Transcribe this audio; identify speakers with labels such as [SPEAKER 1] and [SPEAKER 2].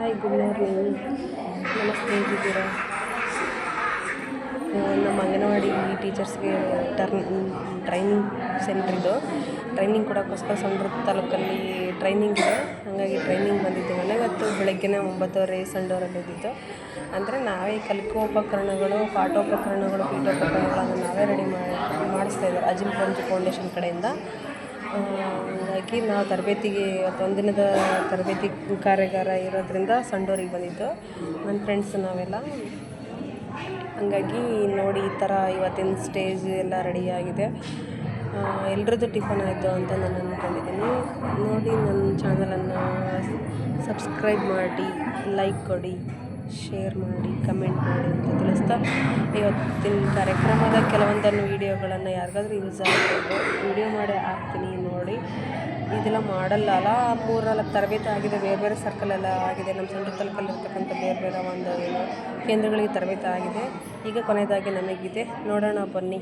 [SPEAKER 1] Hi good morning ನಮಸ್ತೆ ಹೇಗಿದ್ದೀರಾ ನಮ್ಮ ಅಂಗನವಾಡಿ ಟೀಚರ್ಸ್ಗೆ ಟರ್ನ್, ಟ್ರೈನಿಂಗ್ ಸೆಂಟ್ರಿದ್ದು ಟ್ರೈನಿಂಗ್ ಕೊಡೋಕ್ಕೋಸ್ಕರ ಸಂಡ್ರ ತಾಲೂಕಲ್ಲಿ ಟ್ರೈನಿಂಗ್ ಇದೆ. ಹಾಗಾಗಿ ಟ್ರೈನಿಂಗ್ ಬಂದಿದ್ದೀವಲ್ಲ ಇವತ್ತು ಬೆಳಗ್ಗೆನೇ ಒಂಬತ್ತುವರೆ ಸಂಡೂರಲ್ಲಿ ಇದ್ದಿದ್ದು ಅಂದರೆ ನಾವೇ ಕಲಿಕೋಪಕರಣಗಳು, ಪಾಠೋಪಕರಣಗಳು, ಪೀಠೋಪಕರಣಗಳನ್ನು ನಾವೇ ರೆಡಿ ಮಾಡಿ ಮಾಡಿಸ್ತಾ ಇದ್ದಾರೆ. ಅಜಿಮ್ ಫೌಂಡೇಶನ್ ಕಡೆಯಿಂದ. ಹಾಗಾಗಿ ನಾವು ತರಬೇತಿಗೆ ಇವತ್ತು ಒಂದಿನದ ತರಬೇತಿ ಕಾರ್ಯಾಗಾರ ಇರೋದ್ರಿಂದ ಸಂಡೋರಿಗೆ ಬಂದಿದ್ದು. ನನ್ನ ಫ್ರೆಂಡ್ಸ್ ನಾವೆಲ್ಲ. ಹಂಗಾಗಿ ನೋಡಿ ಈ ಥರ ಇವತ್ತಿನ ಸ್ಟೇಜ್ ಎಲ್ಲ ರೆಡಿಯಾಗಿದೆ ಎಲ್ರದ್ದು ಟಿಫನ್ ಆಯಿತು ಅಂತ ನಾನು ಅಂದ್ಕೊಂಡಿದ್ದೀನಿ ನೋಡಿ ನನ್ನ ಚಾನಲನ್ನು ಸಬ್ಸ್ಕ್ರೈಬ್ ಮಾಡಿ ಲೈಕ್ ಕೊಡಿ. ಶೇರ್ ಮಾಡಿ, ಕಮೆಂಟ್ ಮಾಡಿ ಅಂತ ತಿಳಿಸ್ತಾ ಇವತ್ತಿನ ಕಾರ್ಯಕ್ರಮದ ಕೆಲವೊಂದನ್ನು ವೀಡಿಯೋಗಳನ್ನು ಯಾರಿಗಾದ್ರೂ ಯೂಸ್ ಆಗಬೇಕು ವೀಡಿಯೋ ಮಾಡಿ ಹಾಕ್ತೀನಿ ನೋಡಿ. ಇದೆಲ್ಲ ಮಾಡಲ್ಲ ಅಲ್ಲ ಮೂರು ನಾಲ್ಕು ತರಬೇತಿ ಆಗಿದೆ, ಬೇರೆ ಬೇರೆ ಸರ್ಕಲೆಲ್ಲ ಆಗಿದೆ. ನಮ್ಮ ಸಣ್ಣ ತಾಲೂಕಲ್ಲಿ ಇರ್ತಕ್ಕಂಥ ಬೇರೆ ಬೇರೆ ಒಂದು ಏನು, ಕೇಂದ್ರಗಳಿಗೆ ತರಬೇತಿ ಆಗಿದೆ. ಈಗ ಕೊನೆಯದಾಗಿ ನಮಗಿದೆ. ನೋಡೋಣ ಬನ್ನಿ.